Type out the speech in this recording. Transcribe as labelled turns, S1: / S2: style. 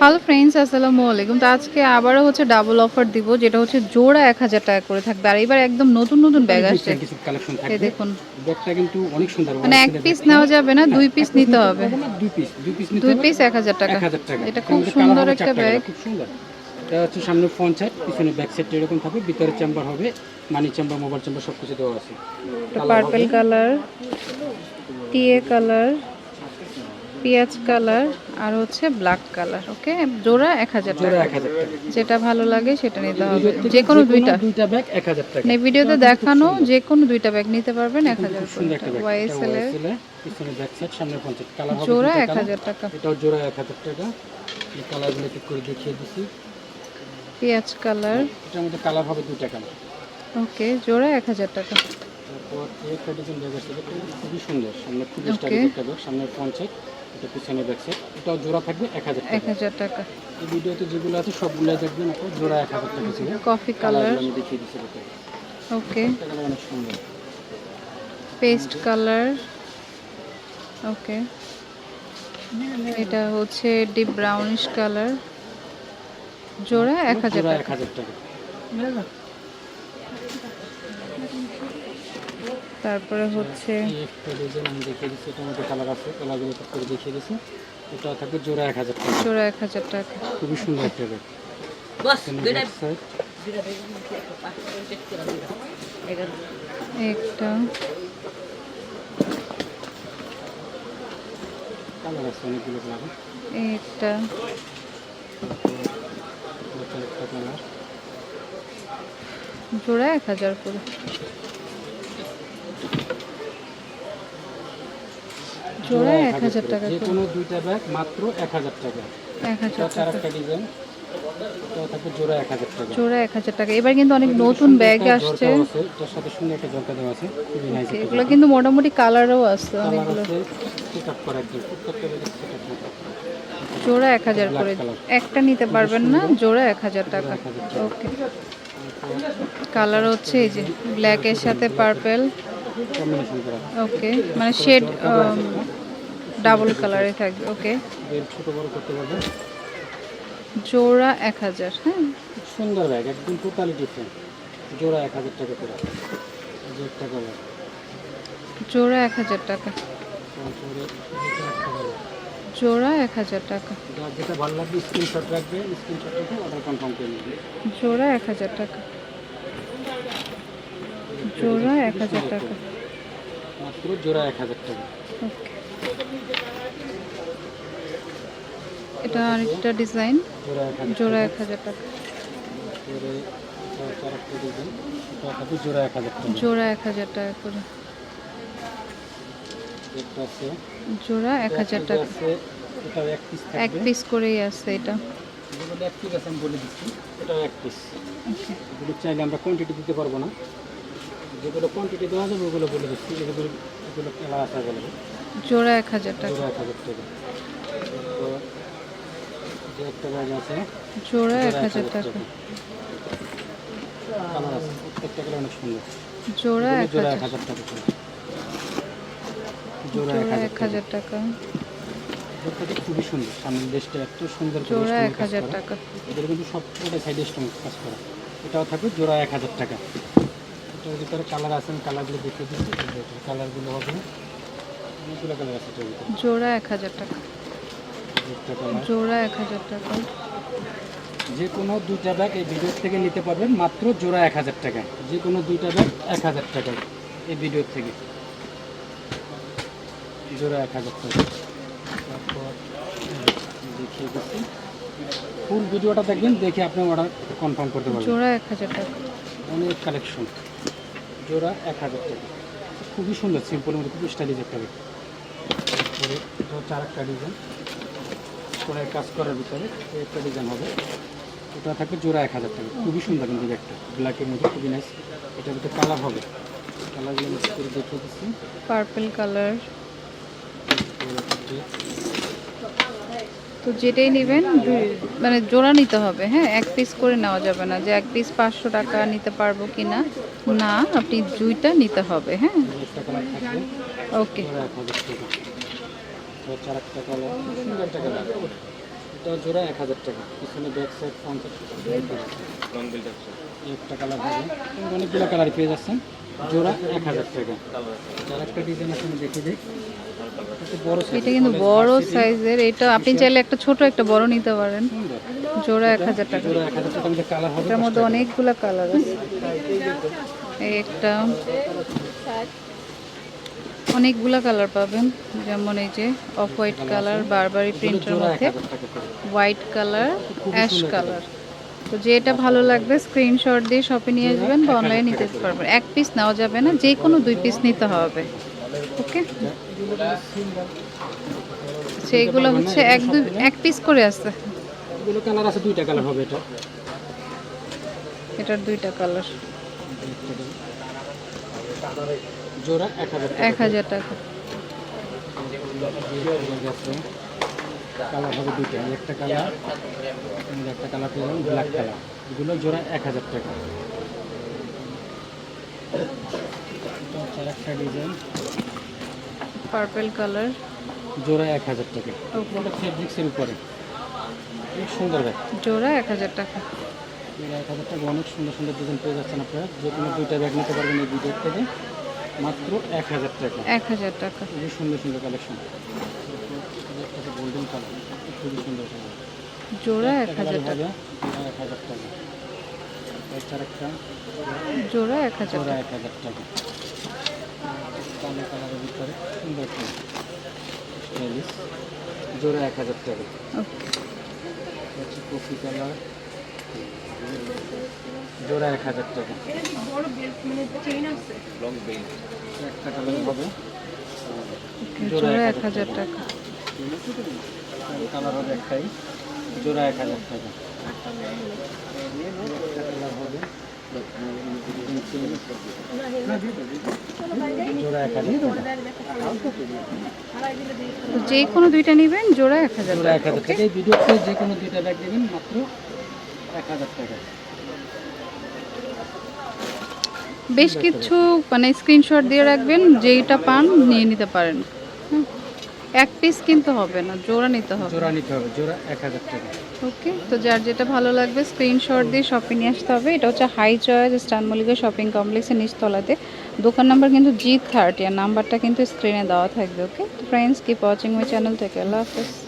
S1: Hello friends আসসালামু আলাইকুম। তো আজকে আবারও হচ্ছে ডাবল অফার দিব যেটা হচ্ছে জোড়া এক হাজার টাকা করে থাকবে। আর এবার একদম নতুন নতুন ব্যাগ আসছে। এই দেখুন।
S2: কিন্তু অনেক সুন্দর
S1: মানে এক পিস নেওয়া যাবে না দুই পিস নিতে হবে।
S2: দুই পিস দুই পিস নিতে
S1: দুই পিস এক হাজার টাকা। এটা খুব সুন্দর একটা ব্যাগ
S2: খুব সুন্দর। এটা হচ্ছে সামনে ফ্রন্ট সাইড পিছনে ব্যাক সাইড এরকম থাকবে। ভিতরে চেম্বার হবে মানি চেম্বার মোবাইল চেম্বার সব কিছু দেওয়া আছে।
S1: পার্পল কালার টিএ কালার পেঁয়াজ কালার আর হচ্ছে ব্ল্যাক কালার ওকে জোড়া এক হাজার টাকা। যেটা ভালো লাগে সেটা নিতে হবে। যে কোনো দুইটা।
S2: দুইটা ব্যাগ এক হাজার টাকা।
S1: মানে ভিডিওতে দেখানো যে কোনো দুইটা ব্যাগ নিতে পারবেন এক হাজার
S2: একটা
S1: ওয়াইএসএল এর
S2: পিছনে ব্যাক সাইড সামনে ফ্রন্ট সাইড কালার হবে
S1: জোড়া
S2: দুইটা
S1: এক
S2: colour।
S1: হাজার টাকা।
S2: এটাও জোড়া এক হাজার টাকা। এই কালারগুলো ঠিক করে দেখিয়ে দিচ্ছি
S1: পেঁয়াজ কালার।
S2: এটার মধ্যে কালার হবে দুইটা কালার
S1: ওকে জোড়া এক হাজার টাকা।
S2: তারপর এই একটা ডিজাইন ব্যাগ আছে খুবই সুন্দর। সামনে খুবই স্টাইলিশ একটা ব্যাগ সামনে ফ্রন্ট সাইড এটা পিছনে সাইড এটাও জোড়া থাকবে এক হাজার
S1: এক হাজার টাকা।
S2: এই ভিডিওতে যেগুলো আছে সবগুলো দেখবেন আপনার জোড়া এক হাজার টাকা ছিল।
S1: কফি কালার
S2: আমি দেখিয়ে দিচ্ছি
S1: ওকে
S2: অনেক সুন্দর।
S1: পেস্ট কালার ওকে এটা হচ্ছে ডিপ ব্রাউনিশ কালার জোড়া এক হাজার টাকা।
S2: এক হাজার টাকা।
S1: তারপরে হচ্ছে
S2: এই একটা ডিজাইন আমি দেখিয়ে দিচ্ছি এটার মধ্যে কালার আছে কালারগুলো করে দেখিয়ে দিচ্ছি। এটা থাকবে জোড়া এক হাজার টাকা।
S1: জোড়া এক হাজার টাকা।
S2: খুবই সুন্দর একটা ব্যাগ সাইড
S1: একটা
S2: কালার আছে অনেকগুলো কালার
S1: একটা
S2: একটা কালার
S1: জোড়া এক হাজার করে। জোড়া এক হাজার টাকা
S2: যে কোনো দুইটা ব্যাগ মাত্র এক হাজার টাকা।
S1: এক হাজার টাকা।
S2: একটা ডিজাইন জোড়া এক হাজার টাকা।
S1: এবার কিন্তু অনেক নতুন ব্যাগ আসছে। এগুলো কিন্তু মোটামুটি কালারও আছে অনেকগুলো। জোড়া এক হাজার করে। একটা নিতে পারবেন না? জোড়া এক হাজার টাকা। ওকে কালার হচ্ছে এই যে ব্ল্যাকের সাথে পার্পেল ওকে মানে শেড ডাবল কালারে থাকবে ওকে
S2: ছোট বড় করতে পারবেন।
S1: জোড়া এক হাজার হ্যাঁ।
S2: সুন্দর ব্যাগ একদম টোটালি ডিফারেন্ট জোড়া এক হাজার টাকা করে। একটা
S1: জোড়া এক হাজার টাকা। জোড়া এক হাজার টাকা।
S2: যেটা ভালো লাগবে স্ক্রিনশট রাখবে স্ক্রিনশট রেখে অর্ডার কনফার্ম করে নেবে।
S1: জোড়া এক হাজার টাকা। জোড়া এক হাজার টাকা।
S2: মাত্র জোড়া এক হাজার টাকা।
S1: এটা আরেকটা ডিজাইন।
S2: জোড়া এক হাজার
S1: টাকা।
S2: জোড়া এক হাজার টাকা।
S1: করে। জোড়া এক হাজার টাকা।
S2: এক পিস
S1: করেই আছে এটা।
S2: এক পিস আছে আমি বলে দিচ্ছি এটাও এক পিস চাইলে আমরা কোয়ান্টিটি দিতে পারব না। যেগুলো কোয়ান্টিটি দেওয়া যাবে ওগুলো বলে দিচ্ছি। যেগুলো এগুলো কালার আছে বলবে
S1: জোড়া এক হাজার টাকা।
S2: জোড়া এক হাজার টাকা। তারপর যে একটা ব্যাগ আছে
S1: জোড়া এক হাজার টাকা।
S2: কালার আছে প্রত্যেকটা কালার অনেক সুন্দর।
S1: জোড়া এক হাজার
S2: টাকা। জোড়া এক হাজার
S1: এক
S2: টাকা। খুবই সুন্দর। সামনের দেশটা এত সুন্দর
S1: জোড়া এক হাজার টাকা।
S2: এদের কিন্তু সব সাইডে স্টোন কাজ করা। এটাও থাকবে জোড়া এক হাজার টাকা। এটার ভিতরে কালার আছে আমি কালারগুলো দেখিয়ে দিচ্ছি কালারগুলো হবে। অনেকগুলো কালার আছে এটার ভিতরে।
S1: জোড়া এক হাজার টাকা। জোড়া এক হাজার টাকা।
S2: যে কোনো দুইটা ব্যাগ এই ভিডিও থেকে নিতে পারবেন মাত্র জোড়া এক হাজার টাকা। যে কোনো দুইটা ব্যাগ এক হাজার টাকা এই ভিডিও থেকে। জোড়া এক হাজার টাকা। তারপর দেখিয়ে দিচ্ছি। ফুল ভিডিওটা দেখবেন দেখে আপনি অর্ডার কনফার্ম করতে পারবেন।
S1: জোড়া এক হাজার টাকা।
S2: অনেক কালেকশন জোড়া এক হাজার টাকা। খুবই সুন্দর সিম্পলের মধ্যে খুবই স্টাইলিশ একটা তারপরে হচ্ছে আরেকটা ডিজাইন সোনার কাজ করার ভিতরে এই একটা ডিজাইন হবে। ওটা থাকবে জোড়া এক হাজার টাকা। খুবই সুন্দর কিন্তু একটা ব্ল্যাকের মধ্যে খুবই নাইস এটার ভিতরে কালার হবে। কালারগুলো মিক্স করে দেখিয়ে দিচ্ছি।
S1: পার্পল কালার তো যেটাই নেবেন মানে জোড়া নিতে হবে হ্যাঁ? এক পিস করে নেওয়া যাবে না যে এক পিস পাঁচশো টাকা নিতে পারব কি না না আপনি জুইটা নিতে হবে হ্যাঁ? ওকে
S2: জোড়া এক হাজার টাকা। পিছনে ব্যাক সাইড ফ্রন্ট একটা কালার হবে। অনেকগুলো কালার পেয়ে যাচ্ছেন। জোড়া এক হাজার টাকা। আর একটা ডিজাইন আছে আমি দেখে দিই। এটা
S1: কিন্তু বড় সাইজের এটা আপনি চাইলে একটা ছোট একটা বড় নিতে পারেন। জোড়া এক হাজার টাকা। এটার মধ্যে। অনেকগুলো কালার আছে। এই একটা অনেকগুলা কালার পাবেন। যেমন এই যে অফ হোয়াইট কালার বারবারি প্রিন্টের মধ্যে হোয়াইট কালার অ্যাশ কালার তো যেটা ভালো লাগবে স্ক্রিনশট দিয়ে শপে নিয়ে আসবেন বা অনলাইনে নিতে পারবেন। এক পিস নেওয়া যাবে না যে কোনো দুই পিস নিতে হবে। ওকে সেইগুলো হচ্ছে এক দুই এক পিস করে আছে।
S2: এগুলো কালার আছে দুইটা কালার হবে এটা।
S1: এটার দুইটা কালার
S2: জোড়া এক হাজার টাকা কালার হবে দুইটা একটা কালার একটা কালার পেয়ে ব্ল্যাক কালার এগুলো জোড়া এক হাজার টাকা। একটা ডিজাইন
S1: পার্পল কালার
S2: জোড়া এক হাজার টাকা। ওটা ফেব্রিক্সের উপরে। খুব সুন্দর ব্যাগ
S1: জোড়া এক হাজার টাকা।
S2: জোড়া এক হাজার টাকা অনেক সুন্দর সুন্দর ডিজাইন পেয়ে যাচ্ছেন আপনারা। যে কোনো দুইটা ব্যাগ নিতে পারবেন এই দুইটার থেকে। মাত্র এক হাজার টাকা।
S1: এক হাজার টাকা।
S2: খুবই সুন্দর সুন্দর কালেকশন গোল্ডেন কালার খুবই সুন্দর সুন্দর
S1: জোড়া এক
S2: একটা
S1: হাজার
S2: colour
S1: টাকা।
S2: হবে, জোড়া এক হাজার টাকা। এছাড়া একটা
S1: জোড়া এক হাজার
S2: জোড়া
S1: টাকা।
S2: এক হাজার টাকা। কালো কালারের ভিতরে সুন্দর স্টাইলিশ জোড়া এক হাজার টাকা।
S1: ওকে
S2: কফি কালার জোড়া এক হাজার টাকা। একটা কালার হবে।
S1: জোড়া এক হাজার টাকা।
S2: কালার হবে একটাই। জোড়া এক হাজার টাকা। কালার হবে
S1: যে কোনো দুইটা নেবেন জোড়া এক হাজার
S2: এক হাজার যে কোনো দুইটা ব্যাগ দেবেন মাত্র এক হাজার টাকা।
S1: বেশ কিছু মানে স্ক্রিনশট দিয়ে রাখবেন যেইটা পান নিয়ে নিতে পারেন। এক পিস কিন্তু হবে না জোড়া নিতে হবে।
S2: জোড়া নিতে হবে জোড়া এক হাজার টাকা।
S1: ওকে তো যার যেটা ভালো লাগবে স্ক্রিনশট দিয়ে শপে নিয়ে আসতে হবে। এটা হচ্ছে হাই চয়েস স্টান মল্লিকা শপিং কমপ্লেক্সের নিচতলাতে। দোকান নাম্বার কিন্তু জি থার্টি আর নাম্বারটা কিন্তু স্ক্রিনে দেওয়া থাকবে ওকে তো friends keep watching my channel থেকে আল্লাহ হাফেজ।